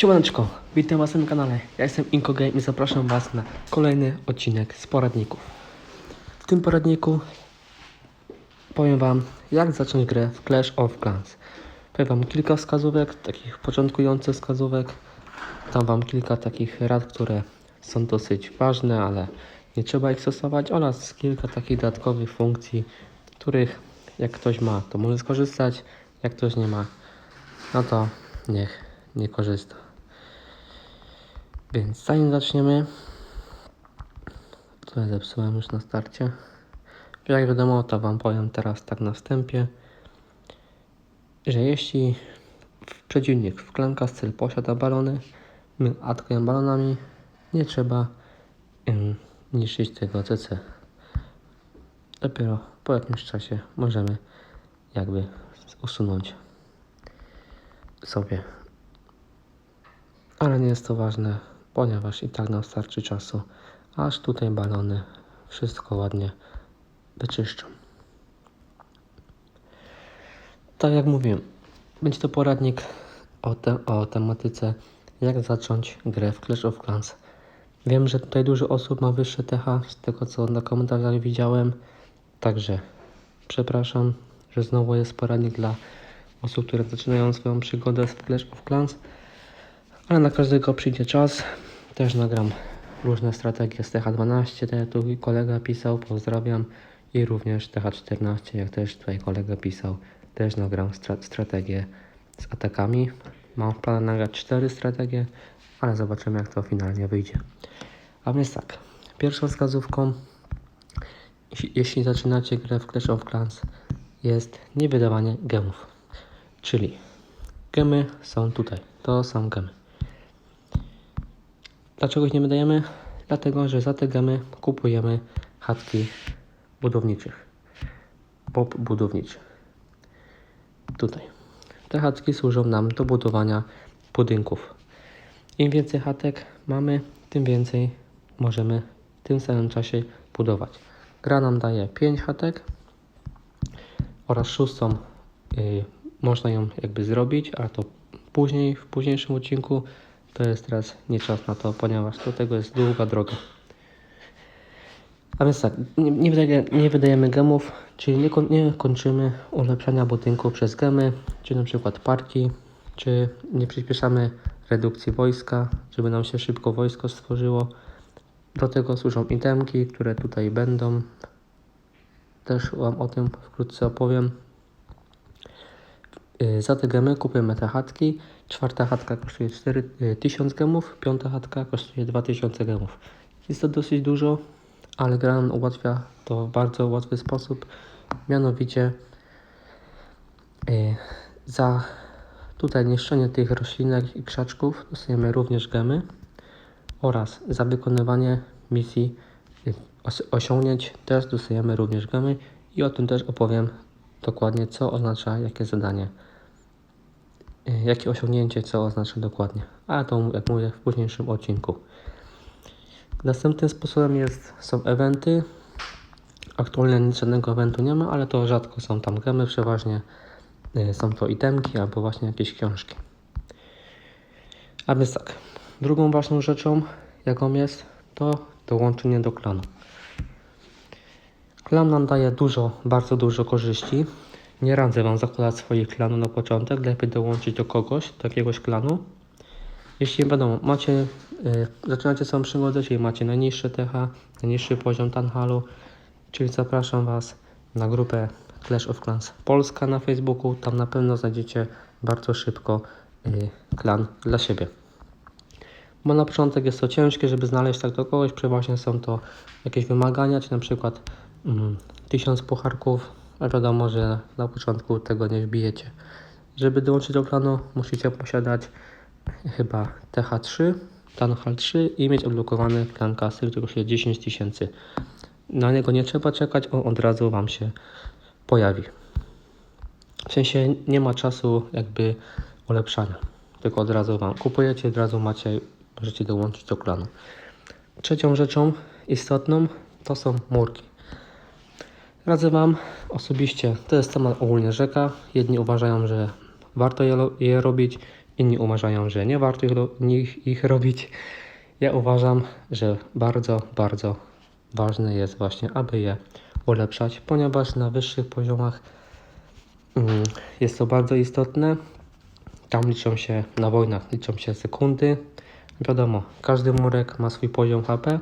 Siemaneczko, witam was na kanale. Ja jestem Inko Game i zapraszam was na kolejny odcinek z poradników. W tym poradniku powiem wam, jak zacząć grę w Clash of Clans. Powiem wam kilka wskazówek, takich początkujących wskazówek. Dam wam kilka takich rad, które są dosyć ważne, ale nie trzeba ich stosować oraz kilka takich dodatkowych funkcji, których jak ktoś ma, to może skorzystać, jak ktoś nie ma, no to niech nie korzysta. Więc zanim zaczniemy, ja zepsułem już na starcie. Jak wiadomo, to Wam powiem teraz tak na wstępie, że jeśli przeciwnik w Clan Castle posiada balony, my atakujemy balonami, nie trzeba ym, niszczyć tego CC. Dopiero po jakimś czasie możemy jakby usunąć sobie. Ale nie jest to ważne, ponieważ i tak nam starczy czasu, aż tutaj balony wszystko ładnie wyczyszczą. Tak jak mówiłem, będzie to poradnik o, te, o tematyce jak zacząć grę w Clash of Clans. Wiem, że tutaj dużo osób ma wyższe TH, z tego co na komentarzach widziałem, także przepraszam, że znowu jest poradnik dla osób, które zaczynają swoją przygodę z Clash of Clans, ale na każdego przyjdzie czas. Też nagram różne strategie z TH12, tak jak tu kolega pisał, pozdrawiam. I również TH14, jak też tutaj kolega pisał, też nagram stra- strategię z atakami. Mam w planie nagrać 4 strategie, ale zobaczymy jak to finalnie wyjdzie. A więc tak, pierwszą wskazówką, jeśli- jeśli zaczynacie grę w Clash of Clans, jest niewydawanie gemów. Czyli gemy są tutaj. To są gemy. Dlaczego ich nie wydajemy? Dlatego, że za te gemy kupujemy chatki budowniczych. Bob budowniczy. Tutaj. Te chatki służą nam do budowania budynków. Im więcej chatek mamy, tym więcej możemy w tym samym czasie budować. Gra nam daje 5 chatek oraz szóstą y, można ją jakby zrobić, a to później, w późniejszym odcinku to jest teraz nie czas na to, ponieważ do tego jest długa droga. A więc tak, nie, nie, wydaje, nie wydajemy gemów, czyli nie, kon, nie kończymy ulepszania budynku przez gemy, czy na przykład parki, czy nie przyspieszamy redukcji wojska, żeby nam się szybko wojsko stworzyło. Do tego służą itemki, które tutaj będą. Też Wam o tym wkrótce opowiem. Y, Za te gemy kupujemy te chatki. Czwarta chatka kosztuje 4000 gemów, piąta chatka kosztuje 2000 gemów. Jest to dosyć dużo, ale gra ułatwia to w bardzo łatwy sposób. Mianowicie y, za tutaj niszczenie tych roślinek i krzaczków dostajemy również gemy oraz za wykonywanie misji os- osiągnięć też dostajemy również gemy i o tym też opowiem dokładnie co oznacza jakie zadanie. Y, Jakie osiągnięcie, co oznacza dokładnie. Ale to, jak mówię, w późniejszym odcinku. Następnym sposobem jest, są eventy. Aktualnie nic żadnego eventu nie ma, ale to rzadko są tam gemy, przeważnie y, są to itemki albo właśnie jakieś książki. A więc tak, drugą ważną rzeczą, jaką jest, to dołączenie do klanu. Klan nam daje dużo, bardzo dużo korzyści. Nie radzę Wam zakładać swoich klanu na początek, lepiej dołączyć do kogoś, do jakiegoś klanu. Jeśli wiadomo, macie, y, zaczynacie swoją przygodę, czyli macie najniższy TH, najniższy poziom Tanhalu, czyli zapraszam Was na grupę Clash of Clans Polska na Facebooku. Tam na pewno znajdziecie bardzo szybko y, klan dla siebie. Bo na początek jest to ciężkie, żeby znaleźć tak do kogoś, przeważnie są to jakieś wymagania, czy na przykład mm, 1000 pucharków, wiadomo, że na początku tego nie wbijecie. Żeby dołączyć do klanu, musicie posiadać chyba TH3, Tanhal 3 i mieć odblokowany klan kasy, który kosztuje 10 tysięcy. Na niego nie trzeba czekać, on od razu Wam się pojawi. W sensie nie ma czasu jakby ulepszania, tylko od razu Wam kupujecie, od razu macie, możecie dołączyć do klanu. Trzecią rzeczą istotną to są murki. Radzę Wam osobiście, to jest temat ogólnie rzeka. Jedni uważają, że warto je, je robić, Inni uważają, że nie warto ich, ich, ich robić. Ja uważam, że bardzo, bardzo ważne jest właśnie, aby je ulepszać, ponieważ na wyższych poziomach mm, jest to bardzo istotne. Tam liczą się, na wojnach liczą się sekundy. Wiadomo, każdy murek ma swój poziom HP.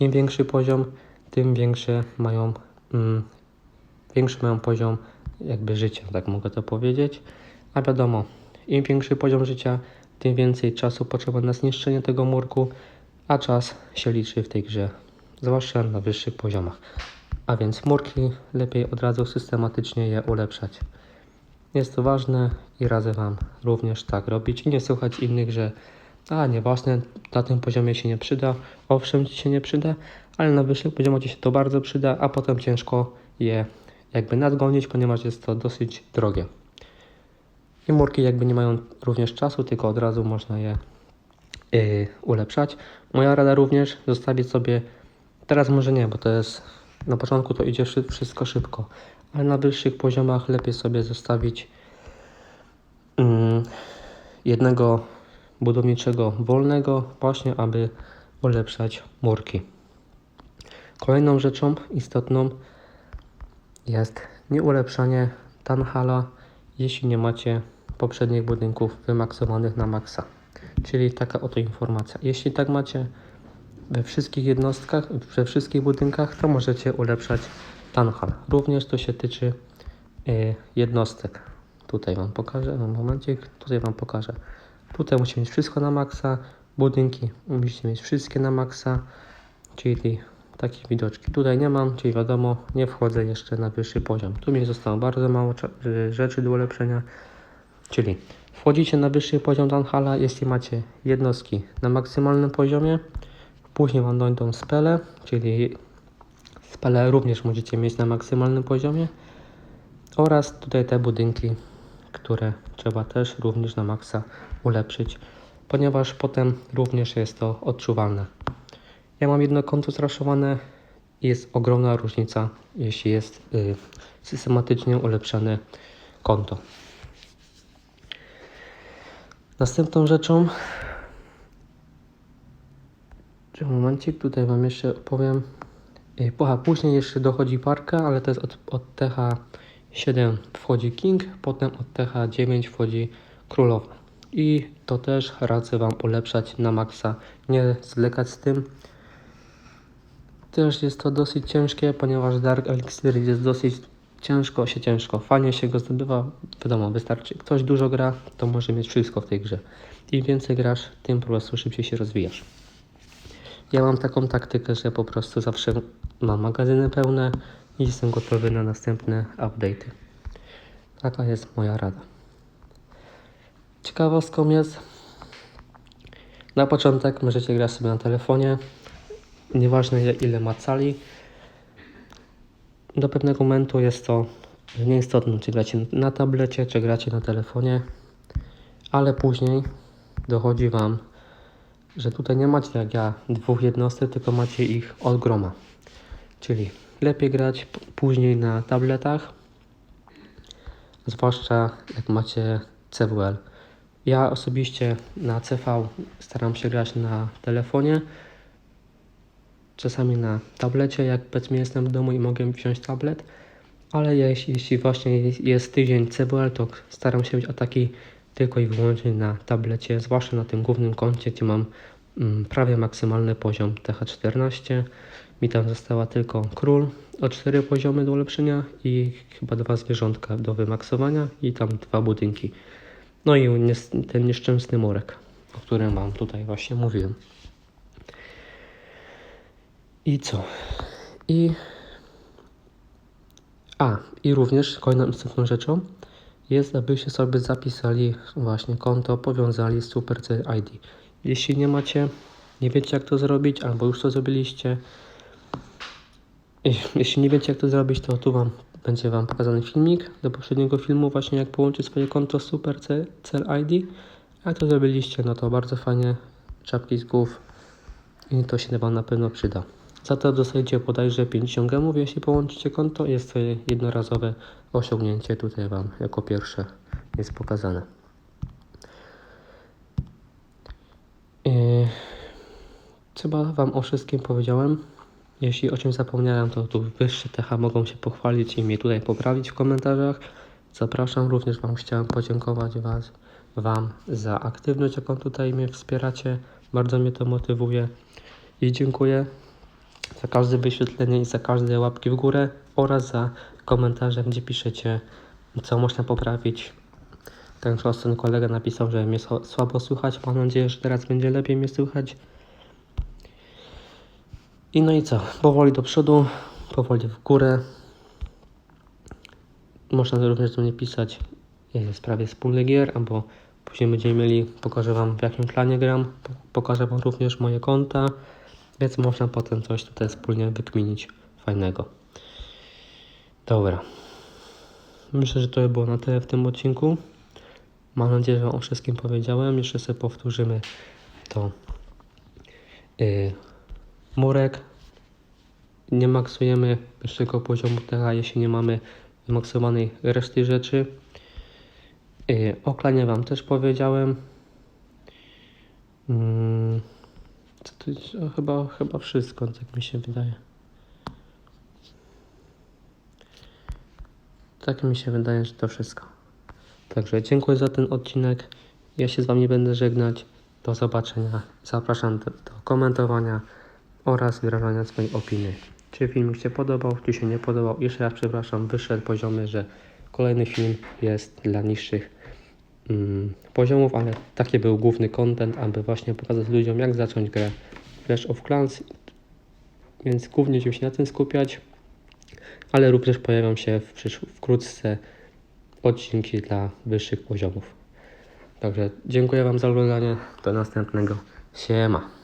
Im większy poziom, tym większe mają, mm, większy mają poziom jakby życia, tak mogę to powiedzieć. A wiadomo, im większy poziom życia, tym więcej czasu potrzeba na zniszczenie tego murku, a czas się liczy w tej grze, zwłaszcza na wyższych poziomach. A więc murki lepiej od razu systematycznie je ulepszać. Jest to ważne i radzę Wam również tak robić i nie słuchać innych, że a nieważne, na tym poziomie się nie przyda. Owszem, Ci się nie przyda, ale na wyższych poziomach Ci się to bardzo przyda, a potem ciężko je jakby nadgonić, ponieważ jest to dosyć drogie. I murki jakby nie mają również czasu, tylko od razu można je yy, ulepszać. Moja rada również zostawić sobie, teraz może nie, bo to jest, na początku to idzie szy- wszystko szybko, ale na wyższych poziomach lepiej sobie zostawić mm, jednego budowniczego wolnego, właśnie aby ulepszać murki. Kolejną rzeczą istotną jest nieulepszanie Tanhala, jeśli nie macie poprzednich budynków wymaksowanych na maksa. Czyli taka oto informacja. Jeśli tak macie we wszystkich jednostkach, we wszystkich budynkach, to możecie ulepszać Tanhal. Również to się tyczy y, jednostek. Tutaj Wam pokażę, no momencik, tutaj Wam pokażę. Tutaj musicie mieć wszystko na maksa, budynki musicie mieć wszystkie na maksa, czyli takie widoczki. Tutaj nie mam, czyli wiadomo, nie wchodzę jeszcze na wyższy poziom. Tu mi zostało bardzo mało y, rzeczy do ulepszenia, czyli wchodzicie na wyższy poziom Danhala, jeśli macie jednostki na maksymalnym poziomie, później Wam dojdą spele, czyli spele również możecie mieć na maksymalnym poziomie oraz tutaj te budynki, które trzeba też również na maksa ulepszyć, ponieważ potem również jest to odczuwalne. Ja mam jedno konto zraszowane i jest ogromna różnica, jeśli jest y, systematycznie ulepszane konto. Następną rzeczą, czy momencik, tutaj Wam jeszcze opowiem. Y, Aha, później jeszcze dochodzi parka, ale to jest od, od TH7 wchodzi King, potem od TH9 wchodzi Królowa. I to też radzę Wam ulepszać na maksa, nie zwlekać z tym. Też jest to dosyć ciężkie, ponieważ Dark Elixir jest dosyć ciężko, się ciężko. Fajnie się go zdobywa, wiadomo, wystarczy. Ktoś dużo gra, to może mieć wszystko w tej grze. Im więcej grasz, tym po prostu szybciej się rozwijasz. Ja mam taką taktykę, że po prostu zawsze mam magazyny pełne i jestem gotowy na następne update'y. Taka jest moja rada. Ciekawostką jest, na początek możecie grać sobie na telefonie, nieważne ile- ile ma cali. Do pewnego momentu jest to nieistotne, czy gracie na tablecie, czy gracie na telefonie, ale później dochodzi Wam, że tutaj nie macie jak ja dwóch jednostek, tylko macie ich od groma. Czyli lepiej grać później na tabletach, zwłaszcza jak macie CWL. Ja osobiście na CV staram się grać na telefonie, czasami na tablecie, jak powiedzmy jestem w domu i mogę wziąć tablet, ale jeśli, jeśli właśnie jest- tydzień CWL, to staram się mieć ataki tylko i wyłącznie na tablecie, zwłaszcza na tym głównym koncie, gdzie mam mm, prawie maksymalny poziom TH14. Mi tam została tylko król o 4 poziomy do ulepszenia i chyba dwa zwierzątka do wymaksowania i tam dwa budynki. No i ten nieszczęsny murek, o którym Wam tutaj właśnie mówiłem. I co? I. A, i również kolejną istotną rzeczą jest, abyście sobie zapisali właśnie konto, powiązali z SuperCell ID. Jeśli nie macie, nie wiecie jak to zrobić, albo już to zrobiliście, jeśli nie wiecie jak to zrobić, to tu wam będzie wam pokazany filmik do poprzedniego filmu, właśnie jak połączyć swoje konto z SuperCell ID. Jak to zrobiliście, no to bardzo fajnie, czapki z głów i to się wam na pewno przyda. Za to dostajecie bodajże 50 gemów, jeśli połączycie konto. Jest to jednorazowe osiągnięcie, tutaj Wam jako pierwsze jest pokazane. E, chyba Wam o wszystkim powiedziałem. Jeśli o czym zapomniałem, to tu wyższe TH mogą się pochwalić i mnie tutaj poprawić w komentarzach. Zapraszam, również Wam chciałem podziękować was, Wam za aktywność, jaką tutaj mnie wspieracie. Bardzo mnie to motywuje i dziękuję za każde wyświetlenie i za każde łapki w górę oraz za komentarze, gdzie piszecie, co można poprawić. Czas ten kolega napisał, że mnie sła- słabo słychać. Mam nadzieję, że teraz będzie lepiej mnie słychać. I no i co? Powoli do przodu, powoli w górę. Można również do mnie pisać w sprawie wspólnych gier, albo później będziemy mieli, pokażę Wam w jakim klanie gram, po- pokażę Wam również moje konta, więc można potem coś tutaj wspólnie wykminić fajnego. Dobra. Myślę, że to by było na tyle w tym odcinku. Mam nadzieję, że o wszystkim powiedziałem. Jeszcze sobie powtórzymy to. Yy, murek. Nie maksujemy wyższego poziomu TH, jeśli nie mamy wymaksowanej reszty rzeczy. Yy, Wam też powiedziałem. Mm, co to jest? Chyba, chyba wszystko, tak mi się wydaje. Tak mi się wydaje, że to wszystko. Także dziękuję za ten odcinek. Ja się z Wami będę żegnać. Do zobaczenia. Zapraszam do, do komentowania oraz wyrażania swojej opinii. Czy filmik się podobał, czy się nie podobał. Jeszcze raz przepraszam, wyższe poziomy, że kolejny film jest dla niższych poziomów, ale taki był główny content, aby właśnie pokazać ludziom, jak zacząć grę Clash of Clans. Więc głównie się na tym skupiać, ale również pojawią się w przysz- wkrótce odcinki dla wyższych poziomów. Także dziękuję Wam za oglądanie. Do następnego. Siema.